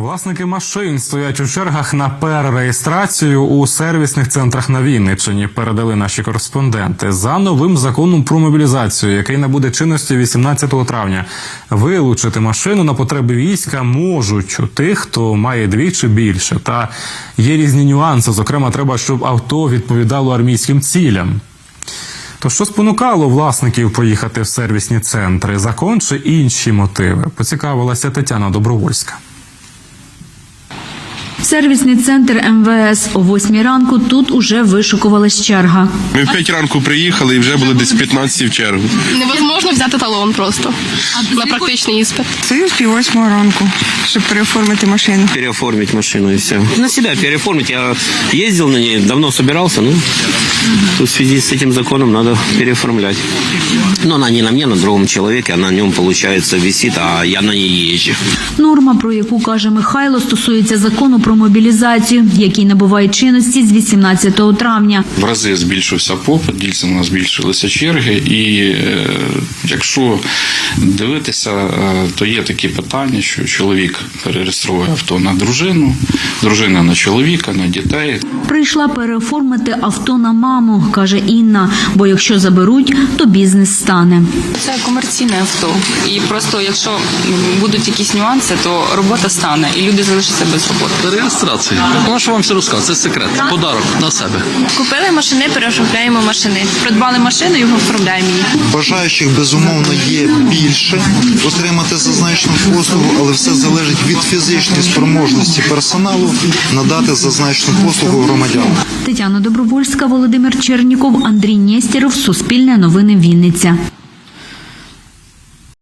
Власники машин стоять у чергах на перереєстрацію у сервісних центрах на Вінниччині. Передали наші кореспонденти за новим законом про мобілізацію, який набуде чинності 18 травня. Вилучити машину на потреби війська можуть у тих, хто має дві чи більше. Та є різні нюанси. Зокрема, треба, щоб авто відповідало армійським цілям. То що спонукало власників поїхати в сервісні центри? Закон чи інші мотиви? Поцікавилася Тетяна Добровольська. Сервісний центр МВС о 8 ранку тут уже вишукувалась черга. Ми в 5 ранку приїхали і вже були десь 15 в чергу. Невозможно взяти талон просто на практичний іспит. Стою з пів восьмого ранку, щоб переоформити машину. переоформить машину и все. На себя переоформить. Я ездил на ней, давно собирался, ну, тут в связи с этим законом надо переоформлять. Но она не на мне, на другом человеке, она на нем, получается, висит, а я на ней езжу. Норма, про яку каже Михайло, стосується закону про мобілізацію, який набуває чинності з 18 травня. В рази збільшився попит, дійсно збільшилися черги, і е, якщо дивитися, е, то є такі питання, що чоловік перереєстровує авто на дружину, дружина на чоловіка, на дітей. Прийшла переоформити авто на маму, каже Інна. Бо якщо заберуть, то бізнес стане. Це комерційне авто, і просто якщо будуть якісь нюанси, то робота стане, і люди залишаться без роботи. Реєстрація. Що вам все розказати? Це секрет. Подарок на себе. Купили машини, переоформляємо машини. Придбали машину і оформляємо її. Бажаючих безумовно є більше отримати зазначену послугу, але все залежить від фізичної спроможності персоналу надати зазначену послугу громадянам. Тетяна Добровольська, Володимир Черніков, Андрій Нєстєров, Суспільне новини Вінниця.